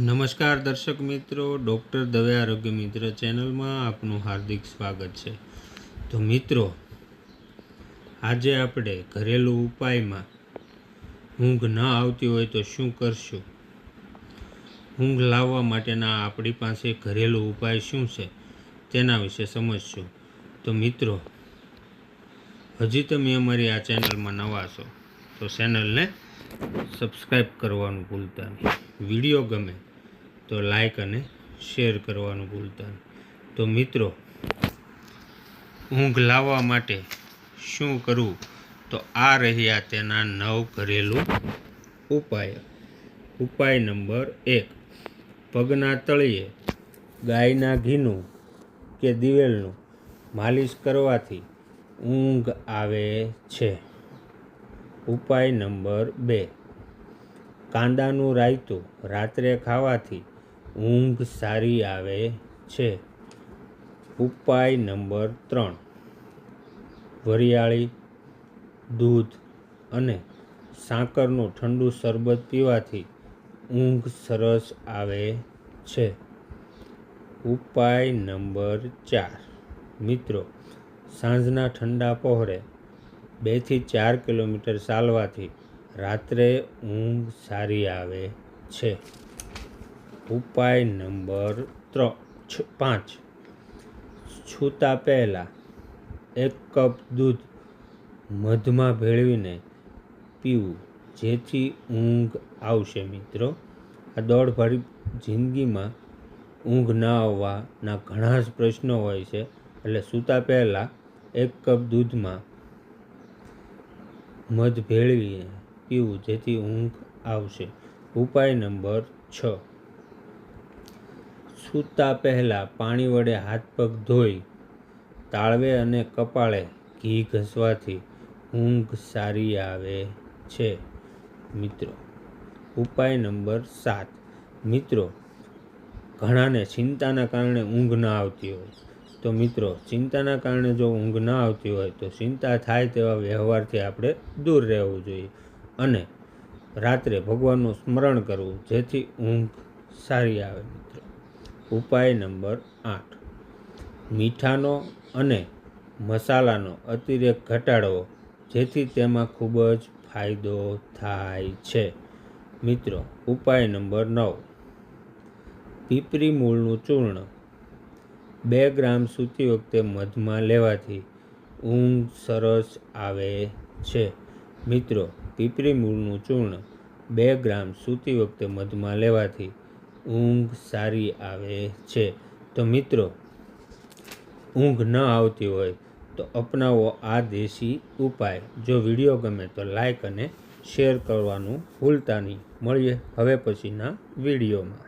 નમસ્કાર દર્શક મિત્રો, ડૉક્ટર દવે આરોગ્ય મિત્ર ચેનલમાં આપનું હાર્દિક સ્વાગત છે. તો મિત્રો, આજે આપણે ઘરેલું ઉપાયમાં ઊંઘ ન આવતી હોય તો શું કરશું? ઊંઘ લાવવા માટેના આપણી પાસે ઘરેલું ઉપાય શું છે? તેના વિશે સમજશું. તો મિત્રો, હજી તમે અમારી આ ચેનલમાં નવા છો, તો ચેનલને સબસ્ક્રાઈબ કરવાનું ભૂલતા નહીં. વીડિયો ગમે તો લાઈક અને શેર કરવાનું ભૂલતા તો મિત્રો, ઊંઘ લાવવા માટે શું કરવું? તો આ રહ્યા તેના નવ ઘરેલું ઉપાય. ઉપાય નંબર એક, પગના તળિયે ગાયના ઘીનું કે દિવેલનું માલિશ કરવાથી ઊંઘ આવે છે. ઉપાય નંબર બે, કાંદાનું રાયતું રાત્રે ખાવાથી ઊંઘ સારી આવે છે. ઉપાય નંબર ત્રણ. વરિયાળી, દૂધ અને સાકરનું ઠંડુ શરબત પીવાથી ઊંઘ સરસ આવે છે. ઉપાય નંબર ચાર. મિત્રો, સાંજના ઠંડા પહોળે બેથી ચાર કિલોમીટર ચાલવાથી રાત્રે ઊંઘ સારી આવે છે. ઉપાય નંબર ત્રણ પાંચ. છૂતા પહેલાં એક કપ દૂધ મધમાં ભેળવીને પીવું, જેથી ઊંઘ આવશે મિત્રો. આ દોડભરી જિંદગીમાં ઊંઘ ના આવવાના ઘણા જ પ્રશ્નો હોય છે. એટલે સૂતા પહેલાં એક કપ દૂધમાં મધ ભેળવીને પીવું, જેથી ઊંઘ આવશે. ઉપાય નંબર છ. સૂતા પહેલાં પાણી વડે હાથ પગ ધોઈ, તાળવે અને કપાળે ઘી ઘસવાથી ઊંઘ સારી આવે છે. મિત્રો, ઉપાય નંબર સાત. મિત્રો, ઘણાને ચિંતાના કારણે ઊંઘ ન આવતી હોય. તો મિત્રો, ચિંતાના કારણે જો ઊંઘ ન આવતી હોય તો ચિંતા થાય તેવા વ્યવહારથી આપણે દૂર રહેવું જોઈએ અને રાત્રે ભગવાનનું સ્મરણ કરવું જેથી ઊંઘ સારી આવે. મિત્રો ઉપાય નંબર આઠ. મીઠાનો અને મસાલાનો અતિરેક ઘટાડવો, જેથી તેમાં ખૂબ જ ફાયદો થાય છે. મિત્રો, ઉપાય નંબર નવ. પીપરી મૂળનું ચૂર્ણ. બે ગ્રામ સૂતી વખતે મધમાં લેવાથી ઊંઘ સરસ આવે છે. મિત્રો, પીપરી મૂળનું ચૂર્ણ બે ગ્રામ સૂતી વખતે મધમાં લેવાથી ઊંઘ સારી આવે છે. તો મિત્રો, ઊંઘ ન આવતી હોય તો અપનાવો આ દેશી ઉપાય. જો વીડિયો ગમે તો લાઈક અને શેર કરવાનું ભૂલતા નહીં. મળીએ હવે પછીના વિડીયોમાં.